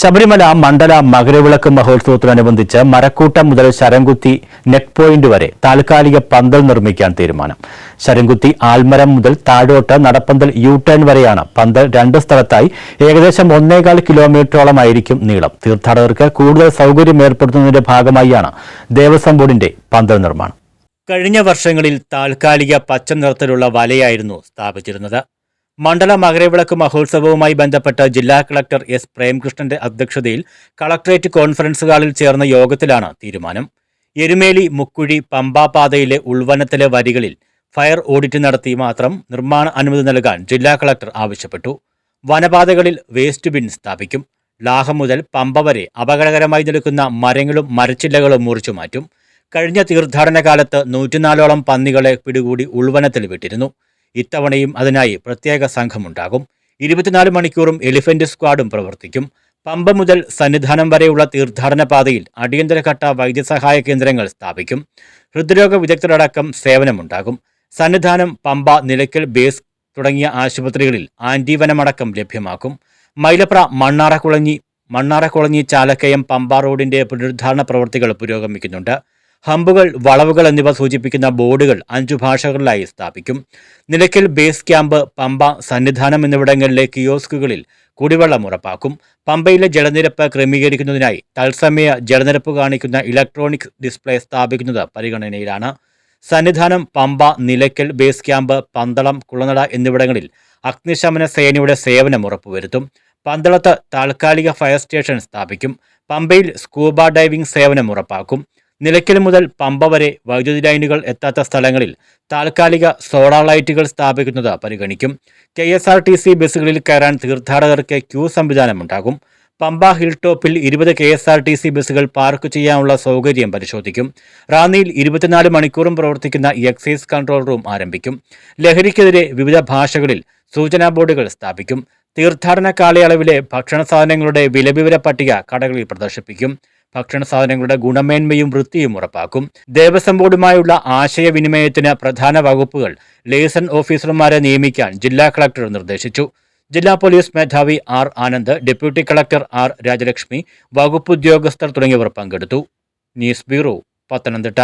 ശബരിമല മണ്ഡല മകരവിളക്ക് മഹോത്സവത്തോടനുബന്ധിച്ച് മരക്കൂട്ടം മുതൽ Sharamkuthi net point വരെ താൽക്കാലിക പന്തൽ നിർമ്മിക്കാൻ തീരുമാനം. ശരംകുത്തി ആൽമരം മുതൽ താഴോട്ട് നടപ്പന്തൽ യു ടേൺ വരെയാണ് പന്തൽ രണ്ട് സ്ഥലത്തായി ഏകദേശം ഒന്നേകാൽ കിലോമീറ്ററോളമായിരിക്കും നീളം. തീർത്ഥാടകർക്ക് കൂടുതൽ സൗകര്യം ഏർപ്പെടുത്തുന്നതിന്റെ ഭാഗമായാണ് ദേവസ്വം ബോർഡിന്റെ പന്തൽ നിർമ്മാണം. കഴിഞ്ഞ വർഷങ്ങളിൽ താൽക്കാലിക പച്ച നിറത്തിലുള്ള വലയായിരുന്നു സ്ഥാപിച്ചിരുന്നത്. മണ്ഡല മകരവിളക്ക് മഹോത്സവവുമായി ബന്ധപ്പെട്ട് ജില്ലാ കളക്ടർ എസ് പ്രേംകൃഷ്ണന്റെ അധ്യക്ഷതയിൽ കളക്ടറേറ്റ് കോൺഫറൻസ് ഹാളിൽ ചേർന്ന യോഗത്തിലാണ് തീരുമാനം. എരുമേലി മുക്കുഴി പമ്പാപാതയിലെ ഉൾവനത്തിലെ വരികളിൽ ഫയർ ഓഡിറ്റ് നടത്തി മാത്രം നിർമ്മാണ അനുമതി നൽകാൻ ജില്ലാ കളക്ടർ ആവശ്യപ്പെട്ടു. വനപാതകളിൽ വേസ്റ്റ് ബിൻ സ്ഥാപിക്കും. ലാഹം മുതൽ പമ്പ വരെ അപകടകരമായി നിൽക്കുന്ന മരങ്ങളും മരച്ചില്ലകളും മുറിച്ചു മാറ്റും. കഴിഞ്ഞ തീർത്ഥാടന കാലത്ത് നൂറ്റിനാലോളം പന്നികളെ പിടികൂടി ഉൾവനത്തിൽ വിട്ടിരുന്നു. ഇത്തവണയും അതിനായി പ്രത്യേക സംഘമുണ്ടാകും. ഇരുപത്തിനാല് മണിക്കൂറും എലിഫന്റ് സ്ക്വാഡും പ്രവർത്തിക്കും. പമ്പ മുതൽ സന്നിധാനം വരെയുള്ള തീർത്ഥാടന പാതയിൽ അടിയന്തരഘട്ട വൈദ്യസഹായ കേന്ദ്രങ്ങൾ സ്ഥാപിക്കും. ഹൃദ്രോഗ വിദഗ്ധരടക്കം സേവനമുണ്ടാകും. സന്നിധാനം പമ്പ നിലയ്ക്കൽ ബേസ് തുടങ്ങിയ ആശുപത്രികളിൽ ആന്റിവനമടക്കം ലഭ്യമാക്കും. മൈലപ്ര മണ്ണാറക്കുളഞ്ഞി മണ്ണാറക്കുളഞ്ഞി ചാലക്കയം പമ്പ റോഡിന്റെ പുനരുദ്ധാരണ പ്രവൃത്തികൾ പുരോഗമിക്കുന്നുണ്ട്. ഹമ്പുകൾ വളവുകൾ എന്നിവ സൂചിപ്പിക്കുന്ന ബോർഡുകൾ അഞ്ചു ഭാഷകളിലായി സ്ഥാപിക്കും. നിലയ്ക്കൽ ബേസ് ക്യാമ്പ് പമ്പ സന്നിധാനം എന്നിവിടങ്ങളിലെ കിയോസ്കുകളിൽ കുടിവെള്ളം ഉറപ്പാക്കും. പമ്പയിലെ ജലനിരപ്പ് ക്രമീകരിക്കുന്നതിനായി തത്സമയ ജലനിരപ്പ് കാണിക്കുന്ന ഇലക്ട്രോണിക് ഡിസ്പ്ലേ സ്ഥാപിക്കുന്നത് പരിഗണനയിലാണ്. സന്നിധാനം പമ്പ നിലയ്ക്കൽ ബേസ് ക്യാമ്പ് പന്തളം കുളനട എന്നിവിടങ്ങളിൽ അഗ്നിശമന സേനയുടെ സേവനം ഉറപ്പുവരുത്തും. പന്തളത്ത് താൽക്കാലിക ഫയർ സ്റ്റേഷൻ സ്ഥാപിക്കും. പമ്പയിൽ സ്കൂബ ഡൈവിംഗ് സേവനം ഉറപ്പാക്കും. നിലയ്ക്കൽ മുതൽ പമ്പ വരെ വൈദ്യുതി ലൈനുകൾ എത്താത്ത സ്ഥലങ്ങളിൽ താൽക്കാലിക സോളാർ ലൈറ്റുകൾ സ്ഥാപിക്കുന്നത് പരിഗണിക്കും. K S R T C ബസ്സുകളിൽ കയറാൻ തീർത്ഥാടകർക്ക് ക്യൂ സംവിധാനമുണ്ടാകും. പമ്പ ഹിൽ ടോപ്പിൽ ഇരുപത് K S R T C ബസ്സുകൾ പാർക്ക് ചെയ്യാനുള്ള സൗകര്യം പരിശോധിക്കും. റാന്നിയിൽ ഇരുപത്തിനാല് മണിക്കൂറും പ്രവർത്തിക്കുന്ന എക്സൈസ് കൺട്രോൾ റൂം ആരംഭിക്കും. ലഹരിക്കെതിരെ വിവിധ ഭാഷകളിൽ സൂചനാ ബോർഡുകൾ സ്ഥാപിക്കും. തീർത്ഥാടന കാലയളവിലെ ഭക്ഷണ സാധനങ്ങളുടെ വിലവിവര പട്ടിക കടകളിൽ പ്രദർശിപ്പിക്കും. ഭക്ഷണ സാധനങ്ങളുടെ ഗുണമേന്മയും വൃത്തിയും ഉറപ്പാക്കും. ദേവസ്വം ബോർഡുമായുള്ള ആശയവിനിമയത്തിന് പ്രധാന വകുപ്പുകൾ ലേസൺ ഓഫീസർമാരെ നിയമിക്കാൻ ജില്ലാ കളക്ടർ നിർദ്ദേശിച്ചു. ജില്ലാ പോലീസ് മേധാവി R Anand deputy collector R Rajalakshmi വകുപ്പ് ഉദ്യോഗസ്ഥർ തുടങ്ങിയവർ പങ്കെടുത്തു. News bureau Pathanamthitta.